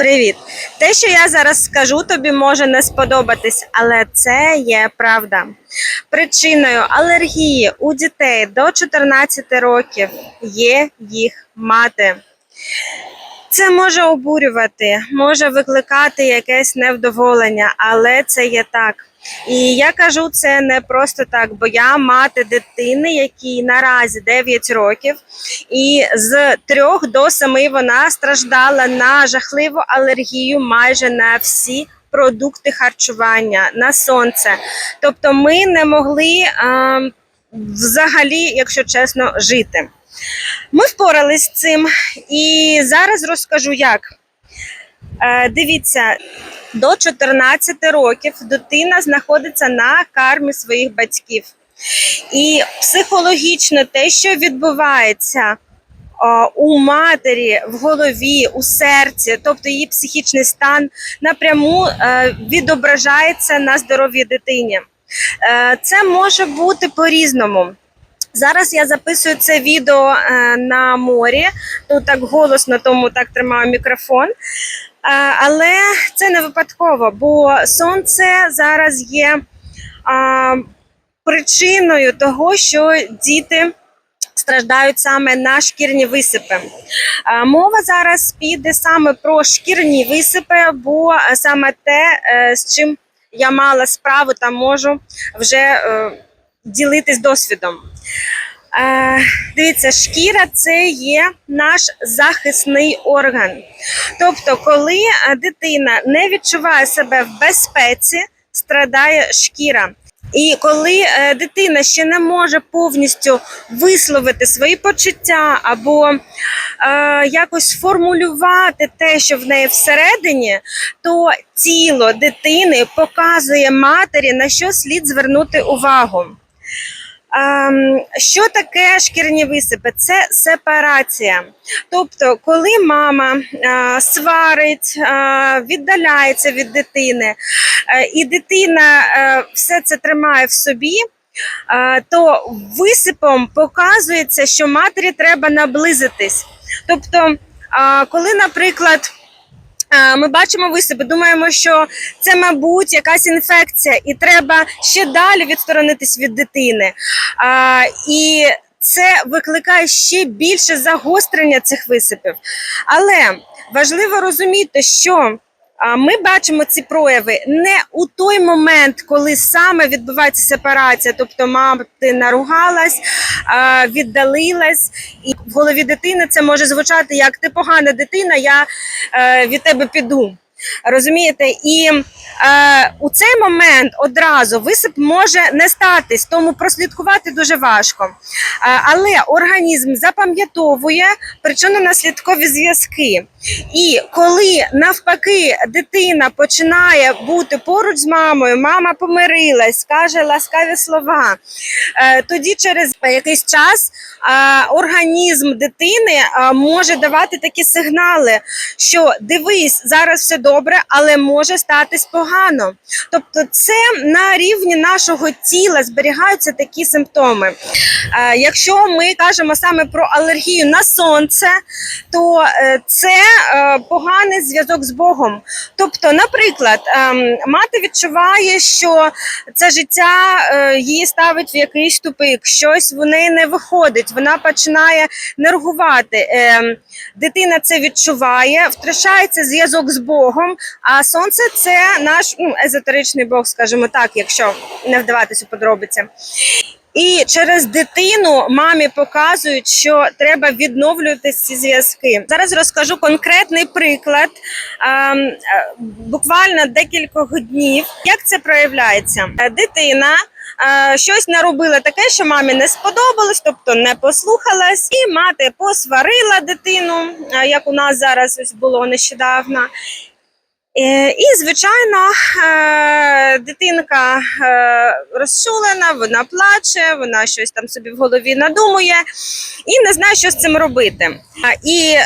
Привіт! Те, що я зараз скажу, тобі може не сподобатись, але це є правда. Причиною алергії у дітей до 14 років є їх мати. Це може обурювати, може викликати якесь невдоволення, але це є так. І я кажу це не просто так, бо я мати дитини, якій наразі 9 років, і з 3 до 7 вона страждала на жахливу алергію майже на всі продукти харчування, на сонце. Тобто ми не могли а, взагалі, якщо чесно, жити. Ми впорались з цим, і зараз розкажу як. Е, дивіться, до 14 років дитина знаходиться на кармі своїх батьків. І психологічно те, що відбувається у матері в голові, у серці, тобто її психічний стан, напряму е, відображається на здоров'ї дитині. Е, це може бути по-різному. Зараз я записую це відео на морі. Тут так голосно, тому так тримаю мікрофон. Але це не випадково, бо сонце зараз є причиною того, що діти. Страждають саме на шкірні висипи. Мова зараз піде саме про шкірні висипи, бо саме те, е, з чим я мала справу та можу вже е, ділитись досвідом. Е, дивіться, шкіра це є наш захисний орган. Тобто, коли е, дитина не відчуває себе в безпеці, страдає шкіра. І коли е, дитина ще не може повністю висловити свої почуття або е, якось сформулювати те, що в неї всередині, то тіло дитини показує матері, на що слід звернути увагу. Ем, Що таке шкірні висипи? Це сепарація. Тобто, коли мама е, сварить, е, віддаляється від дитини, е, і дитина все це тримає в собі, то висипом показується, що матері треба наблизитись. Тобто, коли, наприклад, Ми бачимо висипи, думаємо, що це, мабуть, якась інфекція, і треба ще далі відсторонитись від дитини. І це викликає ще більше загострення цих висипів. Але важливо розуміти, що ми бачимо ці прояви не у той момент, коли саме відбувається сепарація, тобто мати наругалась, віддалилась, і в голові дитини це може звучати як ти погана дитина, я е, від тебе піду. Розумієте, і е, у цей момент одразу висип може не статись, тому прослідкувати дуже важко. Е, але організм запам'ятовує причинно-наслідкові зв'язки. І коли навпаки дитина починає бути поруч з мамою, мама помирилась, каже ласкаві слова, е, тоді через якийсь час е, організм дитини е, може давати такі сигнали, що дивись, зараз все добре, але може статись погано. Тобто, це на рівні нашого тіла зберігаються такі симптоми. Е, Якщо ми кажемо саме про алергію на сонце, то е, це е, поганий зв'язок з Богом. Тобто, наприклад, ем, мати відчуває, що це життя її ставить в якийсь тупик, щось в неї не виходить, вона починає нервувати. Ем, Дитина це відчуває, втрачається зв'язок з Богом. А сонце це наш ну, езотеричний Бог, скажімо так, якщо не вдаватися у подробиці. І через дитину мамі показують, що треба відновлювати ці зв'язки. Зараз розкажу конкретний приклад, ем, е, буквально декількох днів. Як це проявляється? Дитина. е, Щось наробила таке, що мамі не сподобалось, тобто не послухалась, і мати посварила дитину, е, як у нас зараз ось було нещодавно. Е, І, звичайно, е, дитинка е, розчулена, вона плаче, вона щось там собі в голові надумує і не знає, що з цим робити. І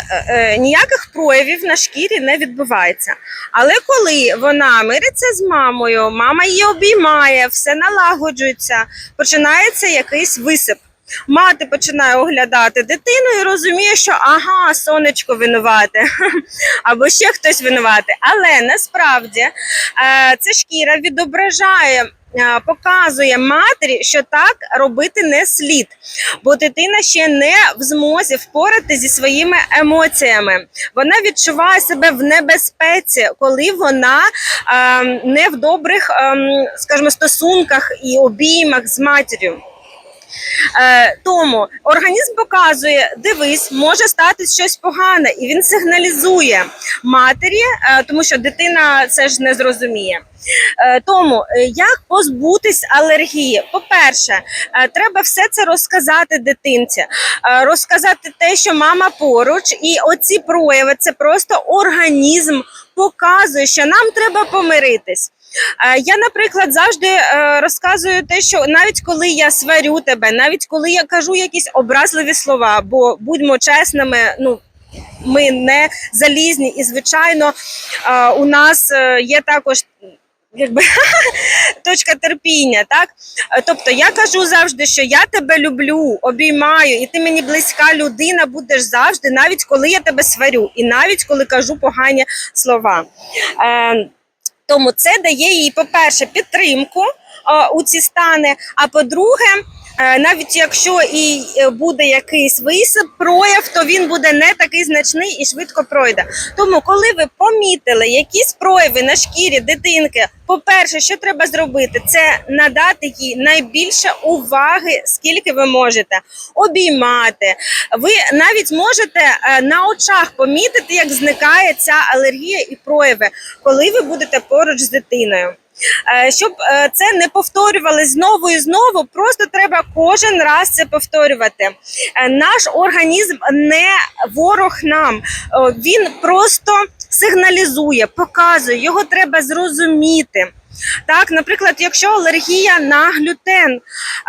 ніяких проявів на шкірі не відбувається. Але коли вона мириться з мамою, мама її обіймає, все налагоджується, починається якийсь висип. Мати починає оглядати дитину і розуміє, що ага, сонечко винувате, або ще хтось винуватий. Але насправді е, ця шкіра відображає. е, Показує матері, що так робити не слід, бо дитина ще не в змозі впорати зі своїми емоціями. Вона відчуває себе в небезпеці, коли вона е, не в добрих, ем, скажімо, стосунках і обіймах з матір'ю. Е, тому організм показує, дивись, може стати щось погане, і він сигналізує матері, е, тому що дитина це ж не зрозуміє. Е, Тому е, як позбутись алергії? По-перше, е, треба все це розказати дитинці, Е, розказати те, що мама поруч, і оці прояви це просто організм показує, що нам треба помиритись. Е, Я, наприклад, завжди е, розказую те, що навіть коли я сварю тебе, навіть коли я кажу якісь образливі слова, бо будьмо чесними, ну. Ми не залізні, і звичайно, е, у нас є також якби точка терпіння. Так, тобто я кажу завжди, що я тебе люблю, обіймаю, і ти мені близька людина будеш завжди, навіть коли я тебе сварю, і навіть коли кажу погані слова. Тому це дає їй, по-перше, підтримку у ці стани. А по-друге, навіть якщо і е, буде якийсь висип, прояв, то він буде не такий значний і швидко пройде. Тому, коли ви помітили якісь прояви на шкірі дитинки, по-перше, що треба зробити, це надати їй найбільше уваги, скільки ви можете, обіймати. Ви навіть можете е, на очах помітити, як зникає ця алергія і прояви, коли ви будете поруч з дитиною. Е, Щоб е, це не повторювали знову і знову, просто треба кожен раз це повторювати. Е, Наш організм не ворог нам, він просто сигналізує, показує, його треба зрозуміти. Так, наприклад, якщо алергія на глютен,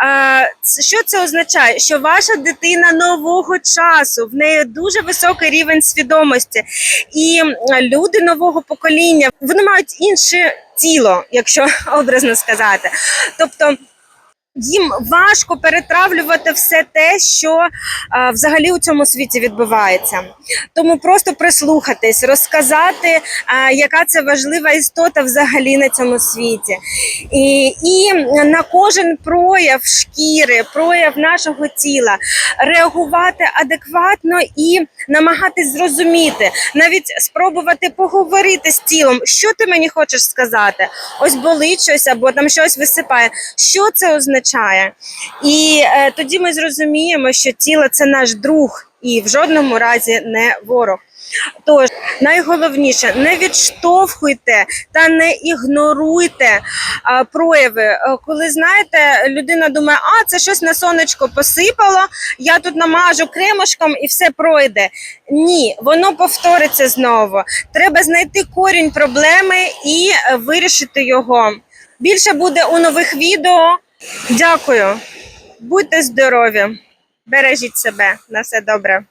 е, що це означає? Що ваша дитина нового часу, в неї дуже високий рівень свідомості, і люди нового покоління вони мають інше тіло, якщо образно сказати. Тобто їм важко перетравлювати все те, що е, взагалі у цьому світі відбувається. Тому просто прислухатись, розказати, е, яка це важлива істота взагалі на цьому світі. І, і на кожен прояв шкіри, прояв нашого тіла реагувати адекватно і намагатись зрозуміти, навіть спробувати поговорити з тілом, що ти мені хочеш сказати. Ось болить щось або там щось висипає. Що це означає? І е, тоді ми зрозуміємо, що тіло це наш друг і в жодному разі не ворог. Тож найголовніше не відштовхуйте та не ігноруйте а, прояви. Е, Коли знаєте, людина думає, а це щось на сонечко посипало, я тут намажу кремушком і все пройде. Ні, воно повториться знову. Треба знайти корінь проблеми і е, вирішити його. Більше буде у нових відео. Дякую. Будьте здорові, бережіть себе. На все добре.